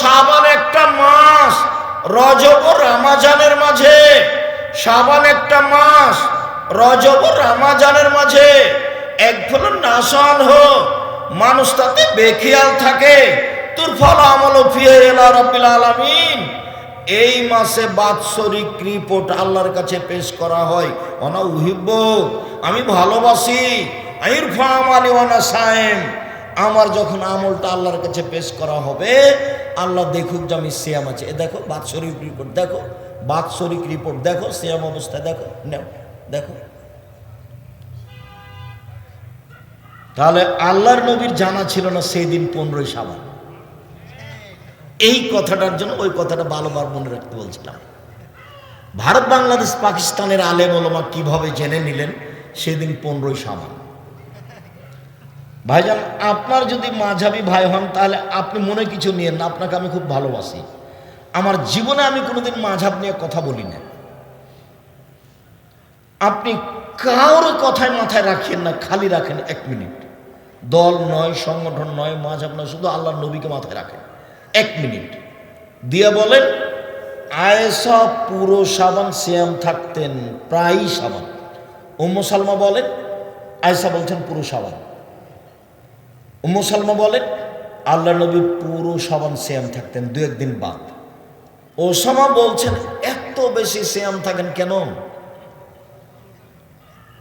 সাবান একটা মাস, রজব ও রামাজানের মাঝে। সাবান একটা মাস, রজব ও রামাজানের মাঝে। এক ফলন নাসান হো মানুষ তাতে বেখিয়াল থাকে। তোর ফল আমল ফিয়ে এলা রব্বিল আলামিন। এই মাসে বাৎসরিক রিপোর্ট আল্লাহর কাছে পেশ করা হয়। অনা উহিব্ব, আমি ভালোবাসি। আমার যখন আমলটা আল্লাহর কাছে পেশ করা হবে আল্লাহ দেখুক যে আমি সিয়াম আছে। এ দেখো বাৎসরিক রিপোর্ট দেখো বাৎসরিক রিপোর্ট দেখো, সিয়াম অবস্থায়, দেখো, নেও, দেখো। তাহলে আল্লাহর নবীর জানা ছিল না সেই দিন পনেরোই সাবান এই কথাটার জন্য ওই কথাটা ভালোবার মনে রাখতে বলছিলাম। ভারত, বাংলাদেশ, পাকিস্তানের আলেম ওলমা কীভাবে জেনে নিলেন? সেদিন পনেরোই সাবান ভাইজান, আপনার যদি মাঝাবি ভাই হন, তাহলে আপনি মনে কিছু নিয়েন না, আপনাকে আমি খুব ভালোবাসি। আমার জীবনে আমি কোনোদিন মাঝাব নিয়ে কথা বলি না আপনি কারোর কথায় মাথায় রাখেন না, খালি রাখেন এক মিনিট। দল নয়, সংগঠন নয়, মাঝাব নয়, শুধু আল্লাহর নবীকে মাথায় রাখেন। এক মিনিট। দিয়ে বলেন আয়েসা পুরো সাবান শ্যাম থাকতেন, প্রায়ই সাবান। উম্মু সালমা বলেন আয়েসা বলছেন পুরো সাবান। উম্মু সালমা বলেন, আল্লাহ নবী পুরো সাবান শ্যাম থাকতেন, দু একদিন বাদ। ওসামা বলছেন, এত বেশি শ্যাম থাকেন কেন?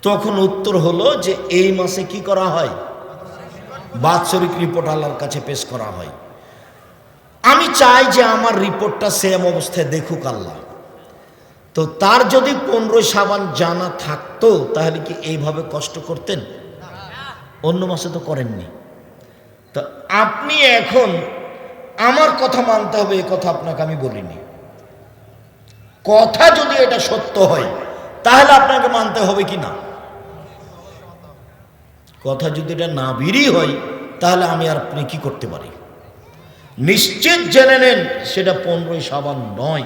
তখন উত্তর হলো যে, এই মাসে কি করা হয়? বাৎসরিক রিপোর্ট আল্লাহর কাছে পেশ করা হয়। আমি চাই যে আমার রিপোর্টটা সেম অবস্থায় দেখুক আল্লাহ। তো তার যদি পনেরো সাবান জানা থাকতো, তাহলে কি এইভাবে কষ্ট করতেন? অন্য মাসে তো করেননি। তো আপনি এখন আমার কথা মানতে হবে, এ কথা আপনাকে আমি বলিনি। কথা যদি এটা সত্য হয়, তাহলে আপনাকে মানতে হবে কি না? কথা যদি এটা না বিড়ি হয়, তাহলে আমি আর আপনি কি করতে পারি? নিশ্চিত জেনে নেন, সেটা পনেরোই সাবান নয়।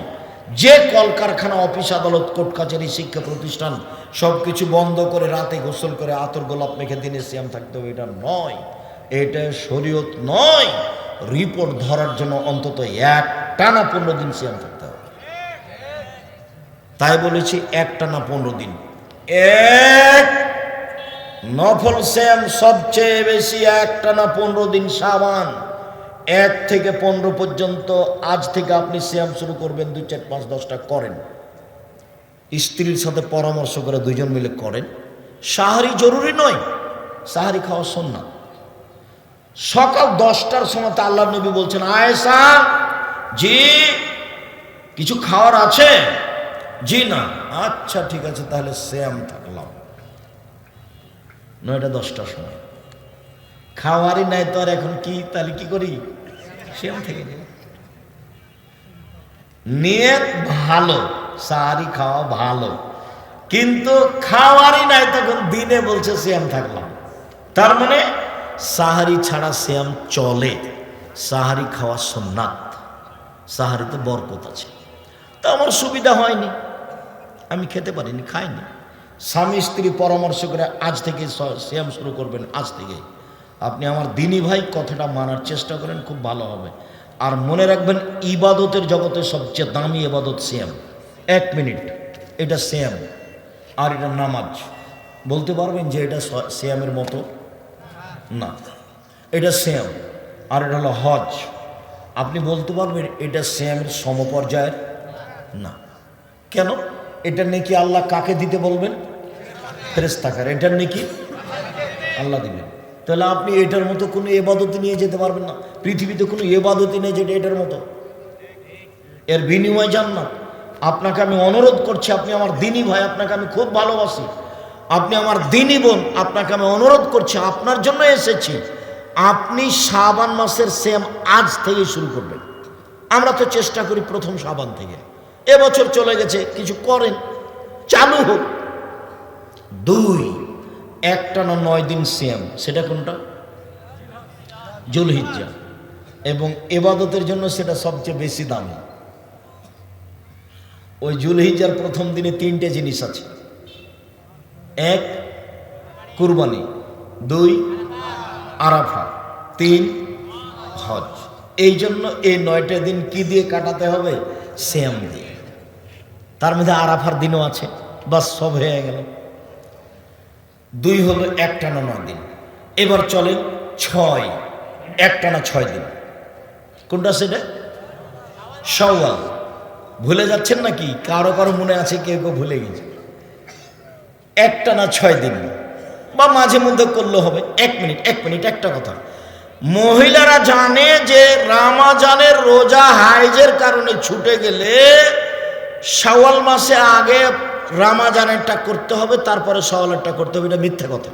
যে কলকারখানা, অফিস, আদালত কোর্ট কাছারি শিক্ষা প্রতিষ্ঠান সব কিছু বন্ধ করে রাতে গোসল করে আতর গোলাপ মেখে দিনে সিয়াম থাকতে হবে, এটা নয়। এটা শরীয়ত নয়। রিপোর্ট ধরার জন্য অন্তত এক টানা পনেরো দিন সিয়াম থাকতে হবে। তাই বলেছি এক টানা পনেরো দিন। এক নফল শ্যাম সবচেয়ে বেশি এক টানা পনেরো দিন সাবান। এক থেকে পনেরো পর্যন্ত আজ থেকে আপনি শ্যাম শুরু করবেন, দুই চার পাঁচ দশটা করেন। স্ত্রীর সাথে পরামর্শ করে দুজন মিলে করেন। সাহারি জরুরি নয়, সাহারি খাওয়া সন্না সকাল দশটার সময় তা আল্লাহ নবী বলছেন, আয়েশা, জি, কিছু খাওয়ার আছে? জি না। আচ্ছা ঠিক আছে, তাহলে শ্যাম থাকলাম। নয়টা দশটার সময়। খাওয়ারই নাই তো আর এখন কি, তাহলে কি করি? শ্যাম থেকে নিয়ত ভালো, সাহারি খাওয়া ভালো, কিন্তু খাওয়ারই নাই তখন দিনে বলছে শ্যাম থাকলাম। তার মানে সাহারি ছাড়া শ্যাম চলে। সাহারি খাওয়া সোননাথ সাহারিতে বরকত আছে। তা আমার সুবিধা হয়নি। আমি খেতে পারিনি, খাইনি। স্বামী স্ত্রী পরামর্শ করে আজ থেকে শ্যাম শুরু করবেন, আজ থেকে। আপনি আমার দিনী ভাই কথাটা মানার চেষ্টা করেন, খুব ভালো হবে। আর মনে রাখবেন, ইবাদতের জগতে সবচেয়ে দামি ইবাদত শ্যাম এক মিনিট, এটা শ্যাম আর এটা নামাজ। বলতে পারবেন যে এটা শ্যামের মতো? না। এটা শ্যাম, আর এটা হলো হজ। আপনি বলতে পারবেন, এটা শ্যামের সমপর্যায়ের? না। কেন? এটা নাকি আল্লাহ কাকে দিতে বলবেন? ফেরেস্তাকার এটার নাকি আল্লাহ দিবেন। তাহলে আপনি এটার মতো কোনো এবাদতি নিয়ে যেতে পারবেন না। পৃথিবীতে কোনো এবাদতি নেই যেটা এটার মতো। এর বিনিময় যান না আপনাকে আমি অনুরোধ করছি, আপনি আমার দিনই ভাই, আপনাকে আমি খুব ভালোবাসি। আপনি আমার দিনই বোন, আপনাকে আমি অনুরোধ করছি, আপনার জন্য এসেছি। আপনি শাবান মাসের সেম আজ থেকে শুরু করবেন। আমরা তো চেষ্টা করি প্রথম সাবান থেকে। এবছর চলে গেছে, কিছু করেন, চালু হোক। দুই একটা না নয় দিন সেম, সেটা কোনটা? জুলহিজ্জা। এবং এবাদতের জন্য সেটা সবচেয়ে বেশি দামি। ওই জুলহিজ্জার প্রথম দিনে তিনটে জিনিস আছে। এক, কুরবানি। দুই আরাফা তিন, হজ। এই জন্য এই নয়টা দিন কি দিয়ে কাটাতে হবে? শ্যাম দিয়ে। তার মধ্যে আরাফার দিনও আছে, বাস সব হয়ে গেল। দুই হলো একটানা নয় দিন। এবার চলে ছয়, একটানা ছয় দিন। কোনটা সেটা? সওয়াল ভুলে যাচ্ছেন নাকি? কারও কারও মনে আছে, কেউ কেউ ভুলে গেছে। একটানা ছয় দিন। বা মাঝে মধ্যে করলে হবে। এক মিনিট এক মিনিট, একটা কথা। মহিলারা জানে যে রামাজানের রোজা হাইজের কারণে ছুটে গেলে শাওয়াল মাসে আগে রামাজানেরটা করতে হবে, তারপরে সওয়ালেরটা করতে হবে। এটা মিথ্যা কথা।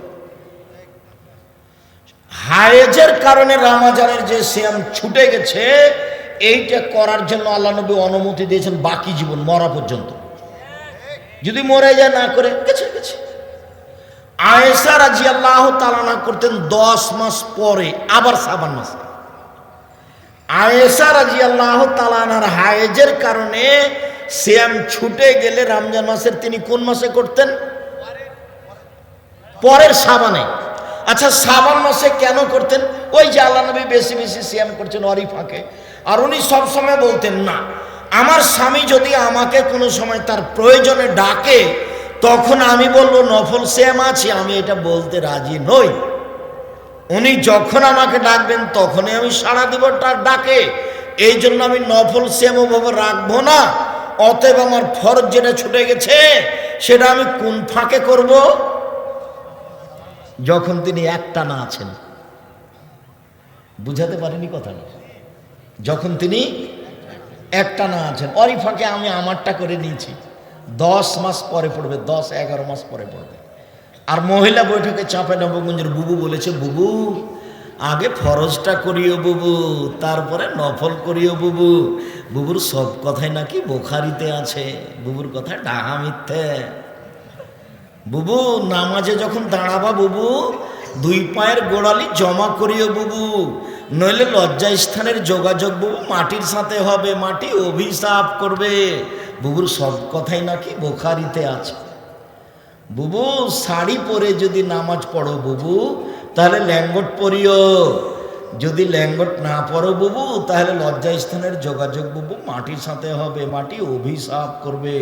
হায়েজের কারণে রামাজানের যে শ্যাম ছুটে গেছে, এইটা করার জন্য আল্লাহ নবী অনুমতি দিয়েছেন বাকি জীবন, মরা পর্যন্ত। যদি মরে যায় না করে, গেছে। আয়েসা রাজি আল্লাহ তালানা করতেন দশ মাস পরে, আবার সাবান মাসে। আয়েসা রাজি আল্লাহ তালানার হায়েজের কারণে শ্যাম ছুটে গেলে রমজান মাসের তিনি কোন মাসে করতেন? পরের সাবানে। আচ্ছা সাবান মাসে কেন করতেন? ওই যে আল্লাহ নবী বেশি বেশি সিয়াম করছেন অরি ফাঁকে আর উনি সবসময় বলতেন, না, আমার স্বামী যদি আমাকে কোনো সময় তার প্রয়োজনে ডাকে তখন আমি বলব, নফল শ্যাম আছে, আমি এটা বলতে রাজি নই। উনি যখন আমাকে ডাকবেন, তখনই আমি সাড়া দিব তার ডাকে। এই জন্য আমি নফল শ্যাম ওভাবে রাখব না। অতএব আমার ফরজ যেটা ছুটে গেছে, সেটা আমি কোন ফাঁকে করব? যখন তিনি একটা না আছেন। বুঝাতে পারেনি কথা যখন তিনি একটা না আছেন অরি ফাঁকে আমি আমারটা করে নিয়েছি। দশ মাস পরে পড়বে, দশ, এগারো মাস পরে পড়বে। আর মহিলা বৈঠকে চাঁপে নবগঞ্জের বুবু বলেছে, বুবু, আগে ফরজটা করিও বুবু, তারপরে নফল করিও বুবু। বুবুর সব কথাই নাকি বোখারিতে আছে, বুবুর কথা ডাহা মিথ্যে। বুবু, নামাজে যখন দাঁড়াবা বুবু, দুই পায়ের গোড়ালি জমা করিও বুবু। নইলে লজ্জা স্থানের যোগাযোগ বুবু মাটির সাথে হবে, মাটি অভিশাপ করবে। বুবুর সব কথাই নাকি বোখারিতে আছে। বুবু, শাড়ি পরে যদি নামাজ পড়ো বুবু, তাহলে ল্যাঙ্গট পরিও। যদি ল্যাঙ্গট না পড়ো বুবু, তাহলে লজ্জা স্থানের যোগাযোগ বুবু মাটির সাথে হবে, মাটি অভিশাপ করবে।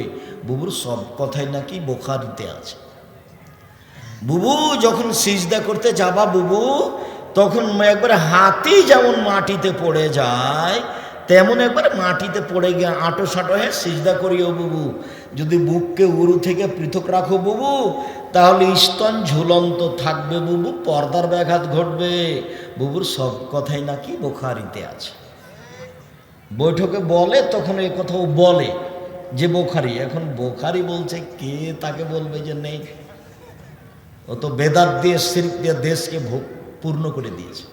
বুবুর সব কথাই নাকি বোখারিতে আছে। বুবু, যখন সিজদা করতে যাবা বুবু, তখন একবার হাতি যেমন মাটিতে পড়ে যায় তেমন একবার মাটিতে পড়ে গিয়ে আঁটো সাঁটো হয়ে সিজদা করিও বুবু। যদি বুককে উরু থেকে পৃথক রাখো বুবু, তাহলে স্তন ঝুলন্ত থাকবে বুবু, পর্দার ব্যাঘাত ঘটবে। বুবুর সব কথাই নাকি বোখারিতে আছে। বৈঠকে বলে, তখন এ কথাও বলে যে বোখারি। এখন বোখারি বলছে, কে তাকে বলবে যে নেই? ও তো বেদাত দিয়ে শিল্প দিয়ে দেশকে পূর্ণ করে দিয়েছে।